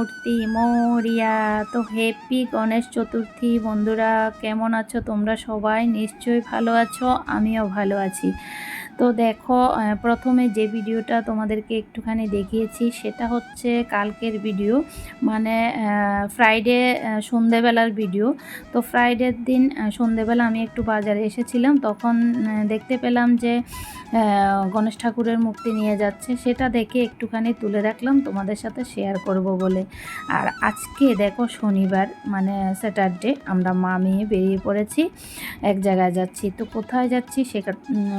মূর্তি, মৌরিয়া। তো হ্যাপি গণেশ চতুর্থী। বন্ধুরা, কেমন আছো? তোমরা সবাই নিশ্চয়ই ভালো আছো, আমিও ভালো আছি। তো দেখো প্রথমে যে ভিডিওটা তোমাদেরকে একটুখানি দেখিয়েছি, সেটা হচ্ছে কালকের ভিডিও। মানে ফ্রাইডে সন্ধেবেলার ভিডিও। তো ফ্রাইডের দিন সন্ধেবেলা আমি একটু বাজারে এসেছিলাম, তখন দেখতে পেলাম যে গণেশ ঠাকুরের মূর্তি নিয়ে যাচ্ছে। সেটা দেখে একটুখানি তুলে রাখলাম, তোমাদের সাথে শেয়ার করব বলে। আর আজকে দেখো শনিবার মানে স্যাটারডে আমরা মা মেয়ে বেরিয়ে পড়েছি, এক জায়গায় যাচ্ছি। তো কোথায় যাচ্ছি সেটা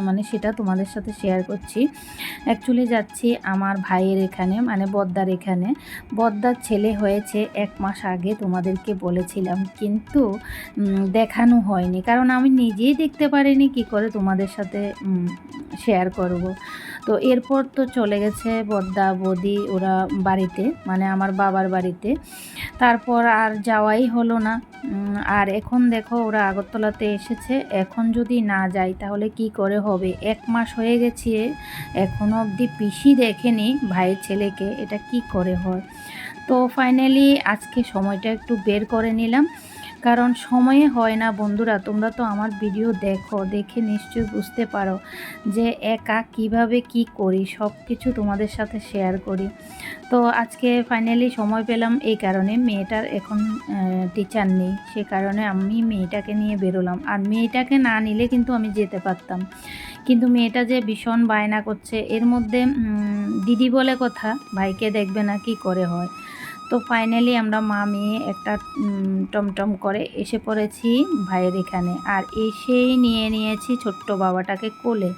মানে সেটা তোমাদের সাথে শেয়ার করছি। অ্যাকচুয়ালি যাচ্ছি আমার ভাইয়ের এখানে মানে বদ্দার এখানে। বদ্দার ছেলে হয়েছে এক মাস আগে, তোমাদেরকে বলেছিলাম। কিন্তু দেখানো হয়নি। কারণ আমি নিজেই দেখতে পারিনি, কি করে তোমাদের সাথে শেয়ার করব। তো এরপর তো চলে গেছে বদ্দা বদি ওরা বাড়িতে মানে আমার বাবার বাড়িতে। তারপর আর যাওয়াই হলো না। আর এখন দেখো ওরা আগরতলাতে এসেছে। এখন যদি না যাই তাহলে কি করে হবে? এক মাস হয়ে গেছে এখনও অবধি পিসি দেখেনি ভাইয়ের ছেলেকে, এটা কি করে হয়? তো ফাইনালি আজকে সময়টা একটু বের করে নিলাম। কারণ সময়ে হয় না বন্ধুরা, তোমরা তো আমার ভিডিও দেখো, দেখে নিশ্চয়ই বুঝতে পারো যে একা কীভাবে কি করি সব কিছু তোমাদের সাথে শেয়ার করি। তো আজকে ফাইনালি সময় পেলাম এই কারণে, মেয়েটার এখন টিচার নেই, সে কারণে আমি মেয়েটাকে নিয়ে বেরোলাম। আর মেয়েটাকে না নিলে কিন্তু আমি যেতে পারতাম। কিন্তু মেয়েটা যে ভীষণ বায়না করছে, এর মধ্যে দিদি বলে কথা, ভাইকে দেখবে না কি করে হয়। তো ফাইনালি আমরা মা, মেয়ে একটা টমটম করে এসে পড়েছি ভাইয়ের এখানে। আর এসেই নিয়ে নিয়েছি ছোট্ট বাবাটাকে কোলে।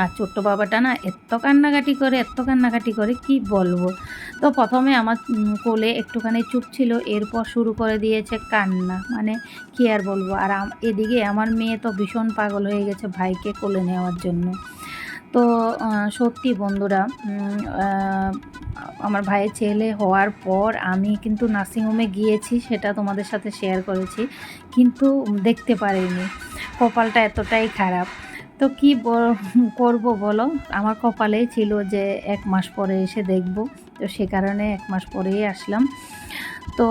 আর ছোট্ট বাবাটা না এত কান্নাকাটি করে এত কান্নাকাটি করে, কি বলব? তো প্রথমে আমার কোলে একটুখানি চুপ ছিল, এরপর শুরু করে দিয়েছে কান্না। মানে কি আর বলব? আর এদিকে আমার মেয়ে তো ভীষণ পাগল হয়ে গেছে ভাইকে কোলে নেওয়ার জন্য। তো সত্যি বন্ধুরা আমার ভাইয়ের ছেলে হওয়ার পর আমি কিন্তু নার্সিংহোমে গিয়েছি, সেটা তোমাদের সাথে শেয়ার করেছি, কিন্তু দেখতে পারিনি। কপালটা এতটাই খারাপ। তো কি করব বলো? আমার কপালেই ছিল যে এক মাস পরে এসে দেখব। তো সে কারণে এক মাস পরেই আসলাম। তো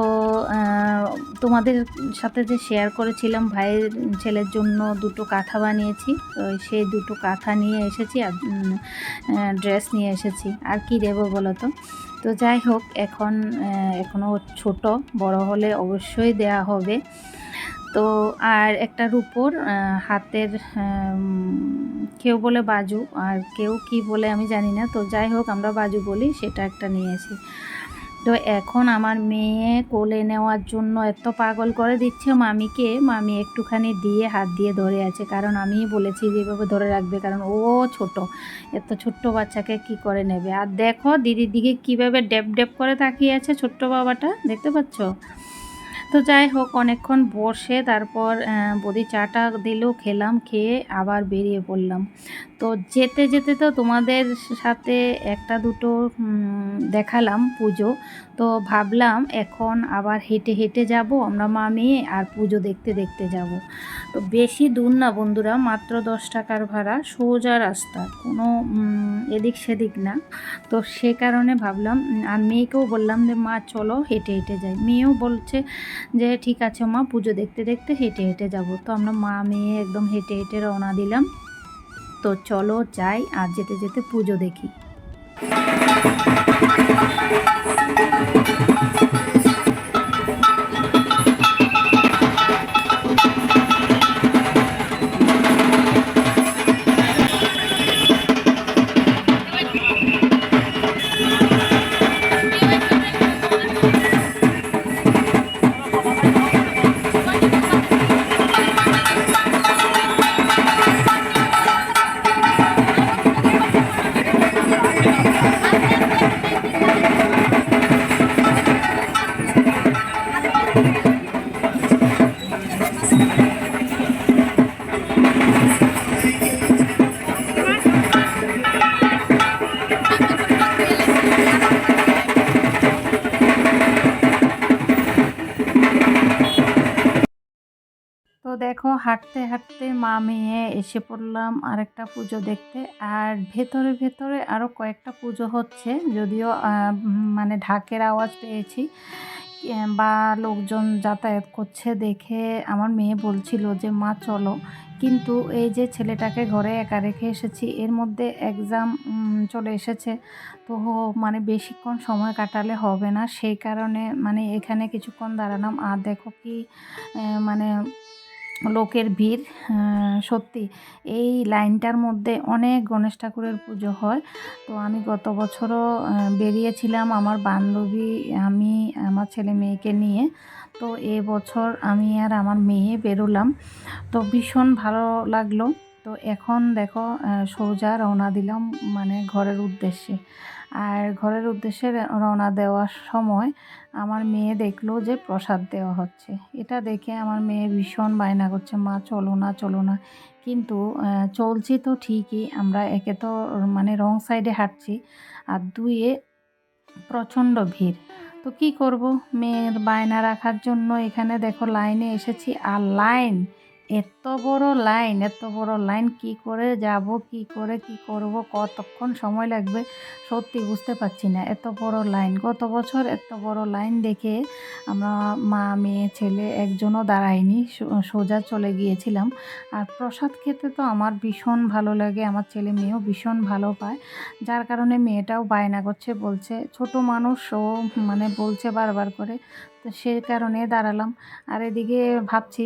তোমাদের সাথে যে শেয়ার করেছিলাম, ভাইয়ের ছেলের জন্য দুটো কাঁথা বানিয়েছি। তো সেই দুটো কাঁথা নিয়ে এসেছি আর ড্রেস নিয়ে এসেছি। আর কি দেবো বলো তো? তো যাই হোক, এখন এখনও ছোট, বড় হলে অবশ্যই দেয়া হবে। তো আর একটা রূপোর হাতের কেউ বলে বাজু আর কেউ কি বলে আমি জানি না। তো যাই হোক, আমরা বাজু বলি, সেটা একটা নিয়েছি তো এখন আমার মেয়ে কোলে নেওয়ার জন্য এত পাগল করে দিচ্ছে মামিকে, মামি একটুখানি দিয়ে হাত দিয়ে ধরে আছে। কারণ আমি বলেছি যেভাবে ধরে রাখবে, কারণ ও ছোট। এত ছোট্ট বাচ্চাকে কি করে নেবে? আর দেখো দিদির দিকে কীভাবে ডেপ ডেপ করে তাকিয়ে আছে ছোট্ট বাবাটা, দেখতে পাচ্ছ? তো যাই হোক অনেকক্ষণ বসে তারপর বদি চাটা দিল খেলাম খেয়ে আবার বেরিয়ে পড়লাম। তো যেতে যেতে তো তোমাদের সাথে একটা দুটো দেখালাম পুজো। তো ভাবলাম এখন আবার হেঁটে হেঁটে যাব, আমরা মা মেয়ে আর পুজো দেখতে দেখতে যাব। তো বেশি দূর না বন্ধুরা, মাত্র দশ টাকার ভাড়া, সোজা রাস্তা, কোনো এদিক সেদিক না। তো সে কারণে ভাবলাম আর মেয়েকেও বললাম যে, মা, চলো হেঁটে হেঁটে যাই। মেয়েও বলছে যে, ঠিক আছে মা, পুজো দেখতে দেখতে হেঁটে হেঁটে যাব। তো আমরা মা মেয়ে একদম হেঁটে হেঁটে রওনা দিলাম। তো চলো যাই আর যেতে যেতে পুজো দেখি। হাঁটতে হাঁটতে মা মেয়ে এসে পড়লাম আরেকটা পুজো দেখতে। আর ভেতরে ভেতরে আরও কয়েকটা পুজো হচ্ছে যদিও মানে ঢাকের আওয়াজ পেয়েছি। বা লোকজন যাতায়াত করছে দেখে আমার মেয়ে বলছিল যে, মা, চলো। কিন্তু এই যে ছেলেটাকে ঘরে একা রেখে এসেছি, এর মধ্যে এক্সাম চলে এসেছে। তো মানে বেশিক্ষণ সময় কাটালে হবে না। সেই কারণে মানে এখানে কিছুক্ষণ দাঁড়ালাম। আর দেখো কি মানে লোকের ভিড় সত্যি এই লাইনটার মধ্যে অনেক গণেশ ঠাকুরের পুজো হয়। তো আমি গত বছরও বেরিয়েছিলাম আমার বান্ধবী, আমি, আমার ছেলে মেয়েকে নিয়ে। তো এবছর আমি আর আমার মেয়ে বেরোলাম। তো ভীষণ ভালো লাগল। তো এখন দেখো সোজা রওনা দিলাম মানে ঘরের উদ্দেশ্যে। আর ঘরের উদ্দেশ্যে রওনা দেওয়ার সময় আমার মেয়ে দেখল যে প্রসাদ দেওয়া হচ্ছে। এটা দেখে আমার মেয়ে ভীষণ বায়না করছে, মা, চলো না চলো না। কিন্তু চলছি তো ঠিকই, আমরা একে তো মানে রং সাইডে হাঁটছি আর দুয়ে প্রচণ্ড ভিড়। তো কি করব? মেয়ের বায়না রাখার জন্য এখানে দেখো লাইনে এসেছি আর লাইন এত বড় লাইন, এত বড় লাইন, কি করে যাব, কি করে, কি করব, কতক্ষণ সময় লাগবে, সত্যি বুঝতে পারছি না। এত বড় লাইন, গত বছর এত বড় লাইন দেখে আমরা মা, মেয়ে, ছেলে একজনও দাঁড়ায়নি সোজা চলে গিয়েছিলাম। আর প্রসাদ খেতে তো আমার ভীষণ ভালো লাগে, আমার ছেলে মেয়েও ভীষণ ভালো পায়। যার কারণে মেয়েটাও বায়না করছে, বলছে, ছোট মানুষ ও মানে বলছে বারবার করে তো সে কারণে দাঁড়ালাম। আর এদিকে ভাবছি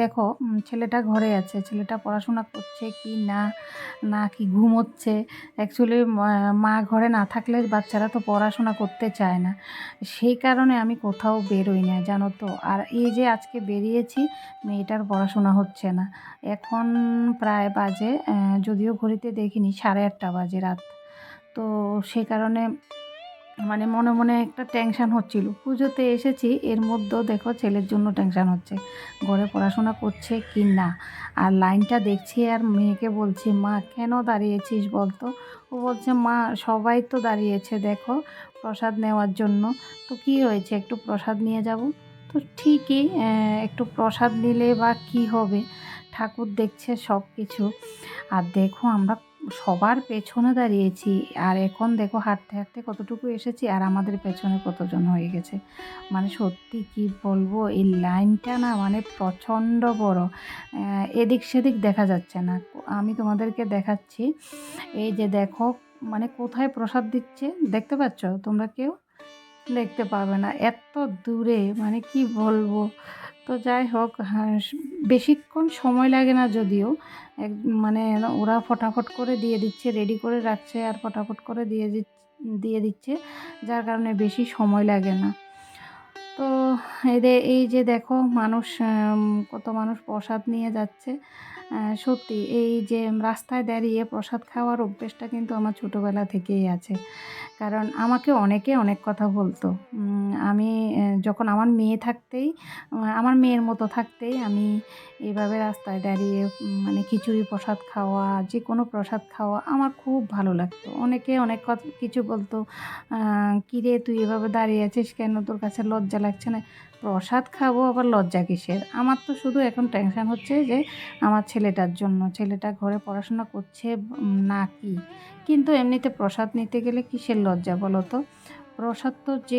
দেখো ছেলেটা ঘরে আছে, ছেলেটা পড়াশোনা করছে কি না না কি ঘুমোচ্ছে। অ্যাকচুয়ালি মা ঘরে না থাকলে বাচ্চারা তো পড়াশোনা করতে চায় না। সেই কারণে আমি কোথাও বেরোই না, জানো তো। আর এই যে আজকে বেরিয়েছি, মেয়েটার পড়াশোনা হচ্ছে না। এখন প্রায় বাজে যদিও ঘড়িতে দেখিনি, সাড়ে আটটা বাজে রাত। তো সেই কারণে মানে মনে মনে একটা টেনশান হচ্ছিল। পুজোতে এসেছি, এর মধ্যেও দেখো ছেলের জন্য টেনশান হচ্ছে। ঘরে পড়াশোনা করছে কি না? আর লাইনটা দেখছি আর মেয়েকে বলছি, মা, কেন দাঁড়িয়েছিস বলতো? ও বলছে, মা, সবাই তো দাঁড়িয়েছে দেখো প্রসাদ নেওয়ার জন্য। তো কি হয়েছে? একটু প্রসাদ নিয়ে যাব? তো ঠিকই একটু প্রসাদ নিলে বা কি হবে? ঠাকুর দেখছে সব কিছু আর দেখো আমরা সবার পেছনে দাঁড়িয়েছি। আর এখন দেখো, হাঁটতে হাঁটতে কতটুকু এসেছি, আর আমাদের পেছনে কতজন হয়ে গেছে। মানে সত্যি কি বলব, এই লাইনটা না মানে প্রচণ্ড বড়। এদিক সেদিক দেখা যাচ্ছে না। আমি তোমাদেরকে দেখাচ্ছি, এই যে দেখো মানে কোথায় প্রসাদ দিচ্ছে দেখতে পাচ্ছ? তোমরা কেউ দেখতে পাবে না। এত দূরে মানে কি বলব? তো যাই হোক হ্যাঁ, বেশিক্ষণ সময় লাগে না যদিও। এক মানে ওরা ফটাফট করে দিয়ে দিচ্ছে রেডি করে রাখছে আর ফটাফট করে দিয়ে দিয়ে দিচ্ছে যার কারণে বেশি সময় লাগে না। তো এদের এই যে দেখো মানুষ কত মানুষ প্রসাদ নিয়ে যাচ্ছে। সত্যি এই যে রাস্তায় দাঁড়িয়ে প্রসাদ খাওয়ার অভ্যেসটা কিন্তু আমার ছোটোবেলা থেকেই আছে। কারণ আমাকে অনেকে অনেক কথা বলতো। আমি যখন আমার মেয়ে থাকতেই, আমার মেয়ের মতো থাকতেই আমি এইভাবে রাস্তায় দাঁড়িয়ে মানে খিচুড়ি প্রসাদ খাওয়া, যে কোনো প্রসাদ খাওয়া আমার খুব ভালো লাগতো। অনেকে অনেক কিছু বলতো কিরে তুই এভাবে দাঁড়িয়ে আছিস কেন? তোর কাছে লজ্জা লাগছে না? প্রসাদ খাব আবার লজ্জা কিসের? আমার তো শুধু এখন টেনশন হচ্ছে যে আমার ছেলেটার জন্য। ছেলেটা ঘরে পড়াশোনা করছে না কি? কিন্তু এমনিতে প্রসাদ নিতে গেলে কিসের লজ্জা বলো তো? প্রসাদ তো যে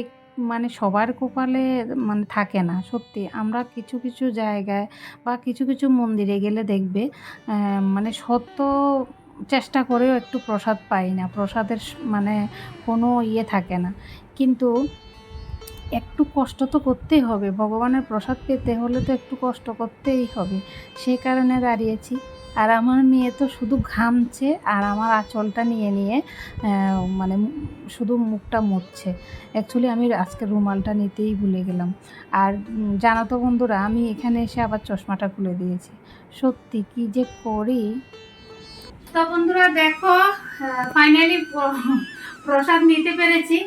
মানে সবার কপালে মানে থাকে না, সত্যি। আমরা কিছু কিছু জায়গায় বা কিছু কিছু মন্দিরে গেলে দেখবে মানে সত্য চেষ্টা করেও একটু প্রসাদ পাই না। প্রসাদের মানে কোনো ইয়ে থাকে না। কিন্তু একটু কষ্ট তো করতেই হবে, ভগবানের প্রসাদ পেতে হলে তো একটু কষ্ট করতেই হবে। সেই কারণে দাঁড়িয়েছি। আর আমার মেয়ে তো শুধু ঘামছে আর আমার আঁচলটা নিয়ে নিয়ে মানে শুধু মুখটা মুছছে। অ্যাকচুয়ালি আমি আজকে রুমালটা নিতেই ভুলে গেলাম। আর জানো তো বন্ধুরা, আমি এখানে এসে আবার চশমাটা খুলে দিয়েছি। সত্যি কি যে করি। তো বন্ধুরা দেখো ফাইনালি প্রসাদ নিতে পেরেছি।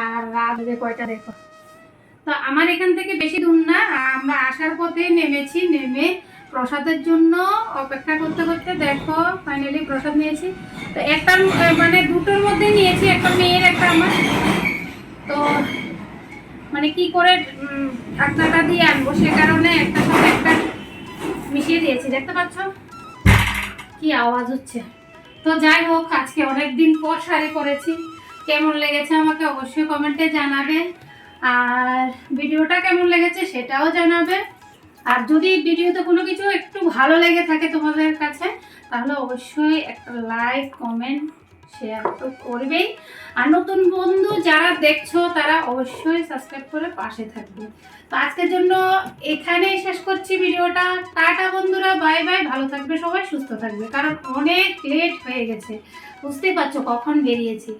আর রাত কয়টা দেখো? তো আমার এখান থেকে বেশি দূর না আমরা আসার পথে নেমেছি নেমে প্রসাদের জন্য অপেক্ষা করতে করতে দেখো ফাইনালি প্রসাদ নিয়েছি। তো একটা মানে দুটোর মধ্যে নিয়েছি একটা মেয়ের একটা আমার। তো মানে কি করে উম, দিয়ে আনব সে কারণে একটা সাথে একটা মিশিয়ে দিয়েছি দেখতে পাচ্ছ? কি আওয়াজ হচ্ছে। তো যাই হোক আজকে অনেক দিন পর শাড়ি পরেছি। কেমন লেগেছে আমাকে অবশ্যই কমেন্টে জানাবে। আর ভিডিওটা কেমন লেগেছে সেটাও জানাবে। আর যদি ভিডিওতে কোনো কিছু একটু ভালো লেগে থাকে তোমাদের কাছে, তাহলে অবশ্যই একটা লাইক, কমেন্ট শেয়ার তো করবেই। আর নতুন বন্ধু যারা দেখছ, তারা অবশ্যই সাবস্ক্রাইব করে পাশে থাকবে। তো আজকের জন্য এখানেই শেষ করছি ভিডিওটা। টাটা বন্ধুরা বাই বাই ভালো থাকবে সবাই, সুস্থ থাকবে। কারণ অনেক লেট হয়ে গেছে। বুঝতেই পারছ কখন বেরিয়েছি।